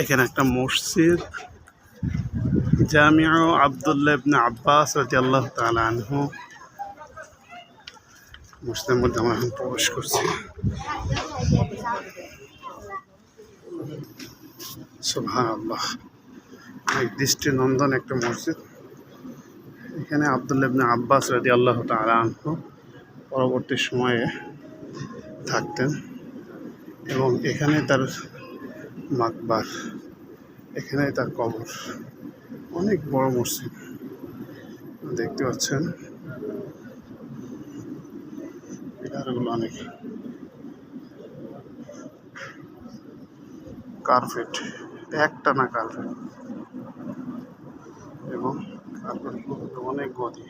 এখানে একটা মসজিদ। জামিয়া আবদুল্লাহ ইবনে আব্বাস রাদিয়াল্লাহ তাআলা আনহু। মসজিদের মধ্যে আমরা এখন প্রবেশ করছি। সুবহানাল্লাহ। অনেক দৃষ্টিনন্দন একটা মসজিদ। এখানে আবদুল্লাহ ইবনে আব্বাস রাদিয়াল্লাহু তাআলা আনহু পরবর্তী সময়ে থাকতেন। এবং এখানে তার মাকবার এখানে তার কবর। অনেক বড় মসজিদ, দেখতে পাচ্ছেন। পিলারগুলো অনেক। কার্পেট একটা না কার্পেট। এবং কার্পেটগুলো অনেক গদি।